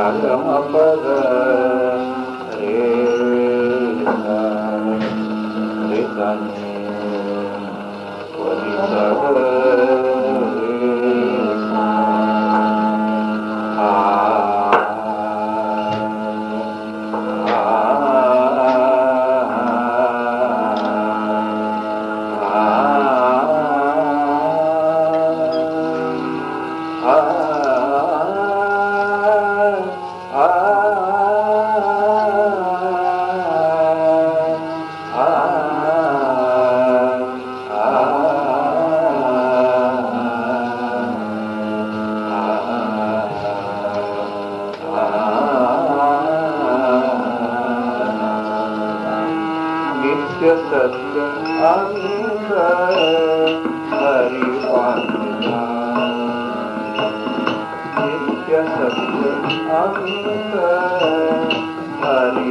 Adam Apada Amit Hari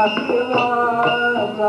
اس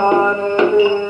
Hare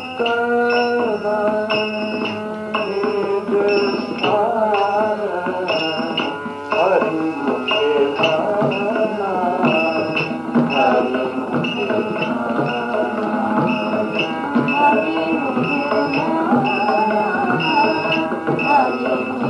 Música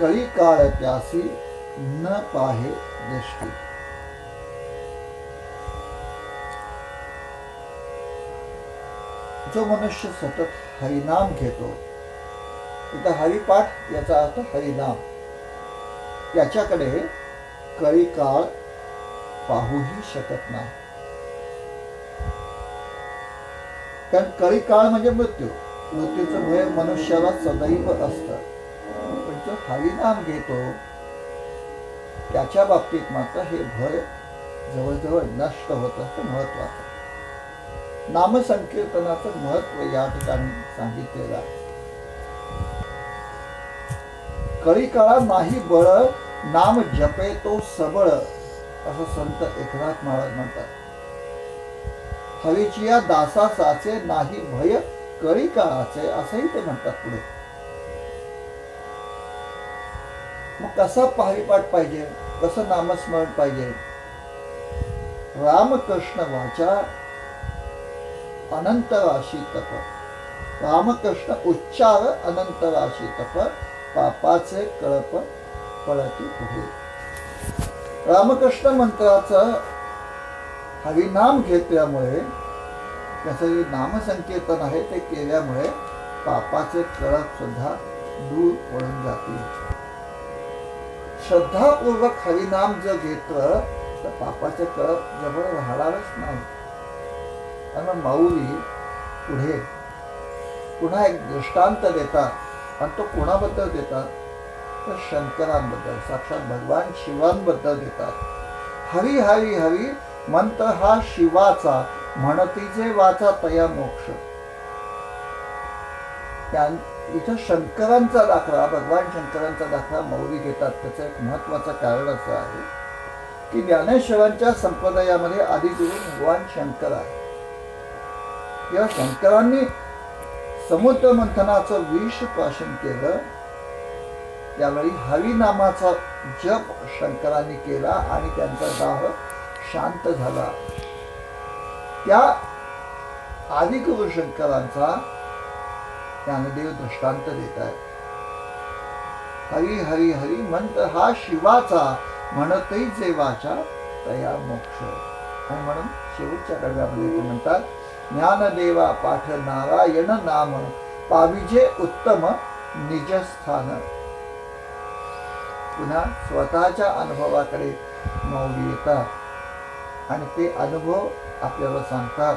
कळी काळ त्यासी न पाहे दृष्टी। जो मनुष्य सतत हरिनाम घेतो इथं हरिपाठ याचा अर्थ हरिनाम. याच्याकडे कळी काळ पाहूही शकत नाही. कारण कळी काळ म्हणजे मृत्यू. मृत्यूचं भय मनुष्याला सदैव असतं. पण जो हरिनाम घेतो त्याच्या बाबतीत मात्र हे भय जवळजवळ नष्ट होत असतं महत्वाचं नामसंकीर्तनाचं महत्त्व या ठिकाणी सांगितलेलं आहे. कळी काळा नाही बळ नाम जपे तो सबळ असं संत एकनाथ महाराज म्हणतात. हवीची या दासासाचे नाही भय कळी काळाचे असंही ते म्हणतात पुढे. मग कसा पारिपाठ पाहिजे? कसं नामस्मरण पाहिजे? रामकृष्ण वाचा अनंत राशी तप. रामकृष्ण उच्चार अनंत राशी तप. पापाचे कळप पळती पुढे रामकृष्ण मंत्राचं हरिनाम घेतल्यामुळे त्याचं जे नामसंकीर्तन आहे ते केल्यामुळे पापाचे कळप सुद्धा दूर पडून जातील श्रद्धापूर्वक हरिनाम जर घेतलं तर पापाचे कळप जवळ राहणारच नाही. आणि माऊली पुढे पुन्हा एक दृष्टांत देतात. आणि तो कोणाबद्दल देतात? तर शंकरांबद्दल साक्षात भगवान शिवांबद्दल देतात. हरी हवी हरी मंत्र हा शिवाचा म्हणतीचे वाचा तया मोक्ष. त्या इथं शंकरांचा दाखला भगवान शंकरांचा दाखला मौरी घेतात. त्याचं एक महत्वाचं कारण असं आहे की ज्ञानेश्वरांच्या संप्रदायामध्ये आदिगुरु भगवान शंकर आहे या शंकरांनी समुद्र मंथनाचं विष प्राशन केलं. त्यावेळी हरिनामाचा जप शंकरांनी केला आणि त्यांचा दाह शांत झाला. त्या आदिगुरु शंकरांचा ज्ञानदेव दृष्टांत देत आहे हरी हरी हरी मंत्र हा शिवाचा म्हणतही जेवाचा तया मोक्ष. आणि म्हणून शेवटच्या डब्यामध्ये ते म्हणतात ज्ञानदेवा पाठ नारायण नाम पाविजे उत्तम निजस्थान. पुन्हा स्वतःच्या अनुभवाकडे माऊली येतात आणि ते अनुभव आपल्याला सांगतात.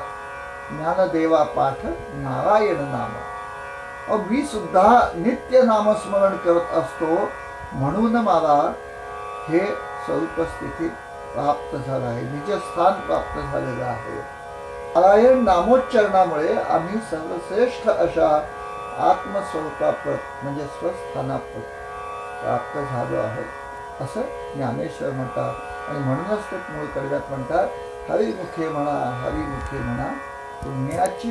ज्ञानदेवा पाठ नारायण नाम. मी सुद्धा नित्य नामस्मरण करत असतो. म्हणून मला हे स्वरूपस्थिती प्राप्त झालं आहे निजस्थान प्राप्त झालेलं आहे. नारायण नामोच्चारणामुळे आम्ही सर्वश्रेष्ठ अशा आत्मस्वरूपाप्रत म्हणजे स्वस्थानाप्रत प्राप्त झालो आहोत. असं ज्ञानेश्वर म्हणतात आणि म्हणूनच ते मूळ कडव्यात म्हणतात हरिमुखे म्हणा हरिमुखे म्हणा पुण्याची